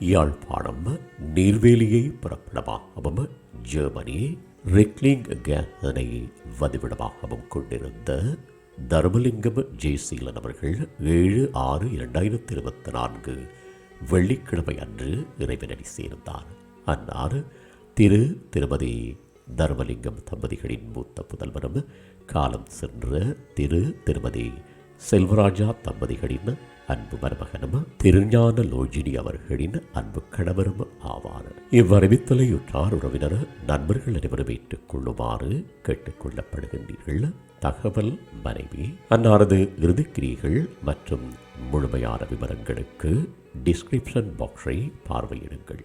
Yazhpanam நீர்வேலியை புறப்படமாகவும் Germany ரெக்லிங் கேனை வதிவிடமாகவும் கொண்டிருந்த தர்மலிங்கம் ஜெயசீலன் அவர்கள் ஏழு ஆறு இரண்டாயிரத்தி இருபத்தி நான்கு வெள்ளிக்கிழமை அன்று இறைவனடி சேர்ந்தார். அன்னார் திரு திருமதி தர்மலிங்கம் தம்பதிகளின் மூத்த புதல்வரும் காலம் சென்ற திரு திருமதி செல்வராஜா தம்பதிகளின் அன்பு மருமகனும் திருஞான லோஜினி அவர்களின் அன்பு கணவரும் ஆவார். இவ்வறிவித்தலையுற்றார் உறவினர் நண்பர்கள் அனைவரும் ஏற்றுக் கொள்ளுமாறு கேட்டுக்கொள்ளப்படுகின்றீர்கள். தகவல் மனைவி அன்னாரது இறுதிக்கிரிகள் மற்றும் முழுமையான விவரங்களுக்கு டிஸ்கிரிப்ஷன் பாக்ஸை பார்வையிடுங்கள்.